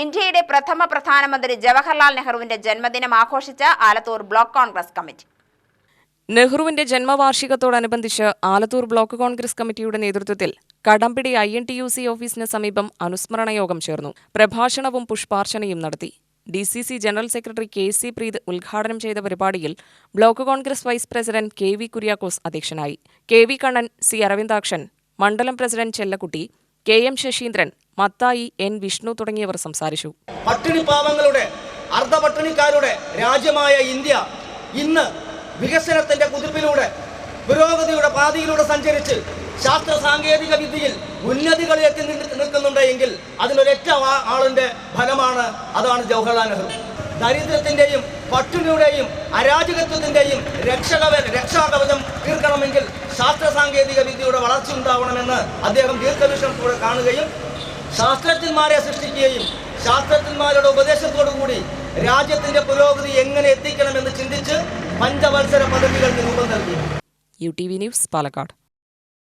ഇന്ത്യയുടെ പ്രഥമ പ്രധാനമന്ത്രി ജവഹർലാൽ നെഹ്റുവിന്റെ ജന്മദിനം ആഘോഷിച്ച ആലത്തൂർ ബ്ലോക്ക് കോൺഗ്രസ് കമ്മിറ്റി. നെഹ്റുവിന്റെ ജന്മവാർഷികത്തോടനുബന്ധിച്ച് ആലത്തൂർ ബ്ലോക്ക് കോൺഗ്രസ് കമ്മിറ്റിയുടെ നേതൃത്വത്തിൽ Kadambidi I N T U C ഓഫീസിന് സമീപം അനുസ്മരണ യോഗം ചേർന്നു. പ്രഭാഷണവും പുഷ്പാർച്ചനയും നടത്തി. D C C general secretary K C Preeth ഉദ്ഘാടനം ചെയ്ത പരിപാടിയിൽ block Congress vice president K V Kuriakose അധ്യക്ഷനായി. K V Kannan C Aravindakshan മണ്ഡലം president Chellakutty K M Sasheendran Mathai N Vishnu തുടങ്ങിയവർ സംസാരിച്ചു. പട്ടിണി പാവങ്ങളുടെ അർദ്ധ പട്ടിണിക്കാരുടെ രാജ്യമായ ഇന്ത്യ ഇന്ന് വികസനത്തിന്റെ കുതിപ്പിലൂടെ പുരോഗതിയുടെ പാതയിലൂടെ സഞ്ചരിച്ച് ശാസ്ത്ര സാങ്കേതിക വിദ്യയിൽ ഉന്നതികളിലേക്ക് എത്തി നിൽക്കുന്നുണ്ട് എങ്കിൽ അതിനൊരൊറ്റ ആളിന്റെ ഫലമാണ് അതാണ് ജവഹർലാൽ നെഹ്റു. ദരിദ്രത്തിന്റെയും പട്ടിണിയുടെയും അരാജകത്വത്തിന്റെയും രക്ഷകവ രക്ഷാകവചം തീർക്കണമെങ്കിൽ ശാസ്ത്ര സാങ്കേതിക വിദ്യയുടെ വളർച്ച ഉണ്ടാവണമെന്ന് അദ്ദേഹം ദീർഘവീക്ഷണത്തോടെ കാണുകയും ശാസ്ത്രജ്ഞന്മാരെ സൃഷ്ടിക്കുകയും ശാസ്ത്രജ്ഞന്മാരുടെ ഉപദേശത്തോടു കൂടി രാജ്യത്തിന്റെ പുരോഗതി എങ്ങനെ എത്തിക്കണമെന്ന് ചിന്തിച്ച് പഞ്ചവത്സര പദ്ധതികൾക്ക് രൂപം നൽകി. U T V news Palakkad.